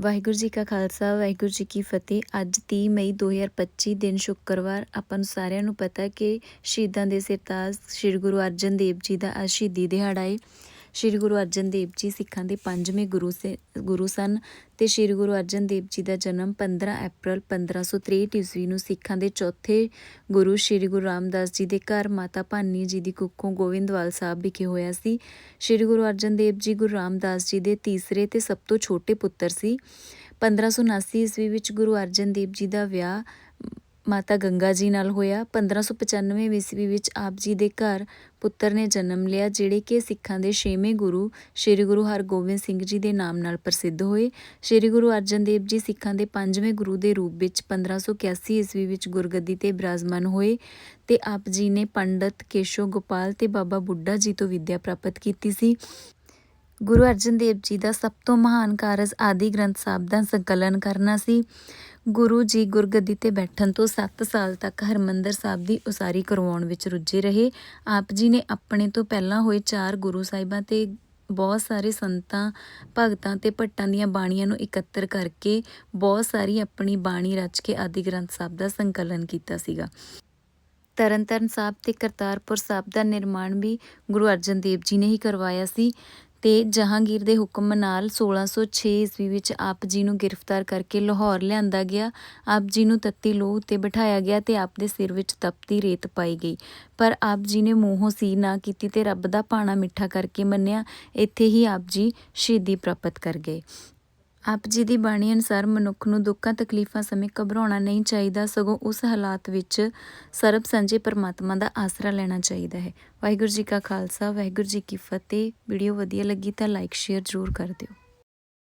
ਵਾਹਿਗੁਰੂ ਜੀ ਕਾ ਖਾਲਸਾ, ਵਾਹਿਗੁਰੂ ਜੀ ਕੀ ਫਤਿਹ। ਅੱਜ 30 ਮਈ 2025 ਦਿਨ ਸ਼ੁੱਕਰਵਾਰ। ਆਪਾਂ ਨੂੰ ਸਾਰਿਆਂ ਨੂੰ ਪਤਾ ਕਿ ਸ਼ਹੀਦਾਂ ਦੇ ਸਿਰਤਾਜ ਸ੍ਰੀ ਗੁਰੂ ਅਰਜਨ ਦੇਵ ਜੀ ਦਾ ਅੱਜ ਸ਼ਹੀਦੀ ਦਿਹਾੜਾ ਹੈ ਸ੍ਰੀ ਗੁਰੂ ਅਰਜਨ ਦੇਵ ਜੀ ਸਿੱਖਾਂ ਦੇ ਪੰਜਵੇਂ ਗੁਰੂ ਸੇ, ਗੁਰੂ ਸਨ ਤੇ ਸ੍ਰੀ ਗੁਰੂ ਅਰਜਨ ਦੇਵ ਜੀ ਦਾ ਜਨਮ 15 ਅਪ੍ਰੈਲ 1563 ਈਸਵੀ ਨੂੰ ਸਿੱਖਾਂ ਦੇ ਚੌਥੇ ਗੁਰੂ ਸ੍ਰੀ ਗੁਰੂ ਰਾਮਦਾਸ ਜੀ ਦੇ ਘਰ ਮਾਤਾ ਭਾਨੀ ਜੀ ਦੀ ਕੁੱਖੋਂ ਗੋਇੰਦਵਾਲ ਸਾਹਿਬ ਵਿਖੇ ਹੋਇਆ ਸੀ। ਸ੍ਰੀ ਗੁਰੂ ਅਰਜਨ ਦੇਵ ਜੀ ਗੁਰੂ ਰਾਮਦਾਸ ਜੀ ਦੇ ਤੀਸਰੇ ਤੇ ਸਭ ਤੋਂ ਛੋਟੇ ਪੁੱਤਰ ਸੀ। 1579 ਈਸਵੀ ਵਿੱਚ ਗੁਰੂ ਅਰਜਨ ਦੇਵ ਜੀ ਦਾ ਵਿਆਹ ਮਾਤਾ ਗੰਗਾ ਜੀ ਨਾਲ ਹੋਇਆ 1595 ਈਸਵੀ ਵਿੱਚ ਆਪ ਜੀ ਦੇ ਘਰ ਪੁੱਤਰ ਨੇ ਜਨਮ ਲਿਆ, ਜਿਹੜੇ ਕਿ ਸਿੱਖਾਂ ਦੇ ਛੇਵੇਂ ਗੁਰੂ ਸ੍ਰੀ ਗੁਰੂ ਹਰਗੋਬਿੰਦ ਸਿੰਘ ਜੀ ਦੇ ਨਾਮ ਨਾਲ ਪ੍ਰਸਿੱਧ ਹੋਏ। ਸ੍ਰੀ ਗੁਰੂ ਅਰਜਨ ਦੇਵ ਜੀ ਸਿੱਖਾਂ ਦੇ ਪੰਜਵੇਂ ਗੁਰੂ ਦੇ ਰੂਪ ਵਿੱਚ 1581 ਈਸਵੀ ਵਿੱਚ ਗੁਰਗੱਦੀ ਤੇ ਬਿਰਾਜਮਾਨ ਹੋਏ ਤੇ ਆਪ ਜੀ ਨੇ ਪੰਡਤ ਕੇਸ਼ੋ ਗੋਪਾਲ ਤੇ ਬਾਬਾ ਬੁੱਢਾ ਜੀ ਤੋਂ ਵਿੱਦਿਆ ਪ੍ਰਾਪਤ ਕੀਤੀ ਸੀ। ਗੁਰੂ ਅਰਜਨ ਦੇਵ ਜੀ ਦਾ ਸਭ ਤੋਂ ਮਹਾਨ ਕਾਰਜ ਆਦਿ ਗ੍ਰੰਥ ਸਾਹਿਬ ਦਾ ਸੰਕਲਨ ਕਰਨਾ ਸੀ। ਗੁਰੂ ਜੀ ਗੁਰਗੱਦੀ ਤੇ ਬੈਠਣ ਤੋਂ 7 ਸਾਲ ਤੱਕ ਹਰਮੰਦਰ ਸਾਹਿਬ ਦੀ ਉਸਾਰੀ ਕਰਵਾਉਣ ਵਿੱਚ ਰੁੱਝੇ ਰਹੇ। ਆਪ ਜੀ ਨੇ ਆਪਣੇ ਤੋਂ ਪਹਿਲਾਂ ਹੋਏ ਚਾਰ ਗੁਰੂ ਸਾਹਿਬਾਂ ਤੇ ਬਹੁਤ ਸਾਰੇ ਸੰਤਾਂ, ਭਗਤਾਂ ਤੇ ਭੱਟਾਂ ਦੀਆਂ ਬਾਣੀਆਂ ਨੂੰ ਇਕੱਤਰ ਕਰਕੇ ਬਹੁਤ ਸਾਰੀ ਆਪਣੀ ਬਾਣੀ ਰਚ ਕੇ ਆਦਿ ਗ੍ਰੰਥ ਸਾਹਿਬ ਦਾ ਸੰਕਲਨ ਕੀਤਾ ਸੀਗਾ। ਤਰਨਤਾਰਨ ਸਾਹਿਬ ਤੇ ਕਰਤਾਰਪੁਰ ਸਾਹਿਬ ਦਾ ਨਿਰਮਾਣ ਵੀ ਗੁਰੂ ਅਰਜਨ ਦੇਵ ਜੀ ਨੇ ਹੀ ਕਰਵਾਇਆ ਸੀ। ਤੇ ਜਹਾਂਗੀਰ ਦੇ ਹੁਕਮ ਨਾਲ 1606 ਈਸਵੀ ਵਿੱਚ ਆਪ ਜੀ ਨੂੰ ਗ੍ਰਿਫਤਾਰ ਕਰਕੇ ਲਾਹੌਰ ਲਿਆਂਦਾ ਗਿਆ। ਆਪ ਜੀ ਨੂੰ ਤੱਤੀ ਲੋਹ ਉੱਤੇ ਬਿਠਾਇਆ ਗਿਆ ਤੇ ਆਪ ਦੇ ਸਿਰ ਵਿੱਚ ਤਪਤੀ ਰੇਤ ਪਾਈ ਗਈ। ਪਰ ਆਪ ਜੀ ਨੇ ਮੂੰਹੋਂ ਸੀ ਨਾ ਕੀਤੀ ਤੇ ਰੱਬ ਦਾ ਭਾਣਾ ਮਿੱਠਾ ਕਰਕੇ ਮੰਨਿਆ। ਇੱਥੇ ਹੀ ਆਪ ਜੀ ਸ਼ਹੀਦੀ ਪ੍ਰਾਪਤ ਕਰ ਗਏ। ਆਪ ਜੀ ਦੀ ਬਾਣੀ ਅਨੁਸਾਰ ਮਨੁੱਖ ਨੂੰ ਦੁੱਖਾਂ, ਤਕਲੀਫਾਂ ਸਮੇਂ ਘਬਰਾਉਣਾ ਨਹੀਂ ਚਾਹੀਦਾ, ਸਗੋਂ ਉਸ ਹਾਲਾਤ ਵਿੱਚ ਸਰਬ ਸਾਂਝੇ ਪਰਮਾਤਮਾ ਦਾ ਆਸਰਾ ਲੈਣਾ ਚਾਹੀਦਾ ਹੈ। ਵਾਹਿਗੁਰੂ ਜੀ ਕਾ ਖਾਲਸਾ, ਵਾਹਿਗੁਰੂ ਜੀ ਕੀ ਫਤਿਹ। ਵੀਡੀਓ ਵਧੀਆ ਲੱਗੀ ਤਾਂ ਲਾਈਕ ਸ਼ੇਅਰ ਜ਼ਰੂਰ ਕਰ ਦਿਓ।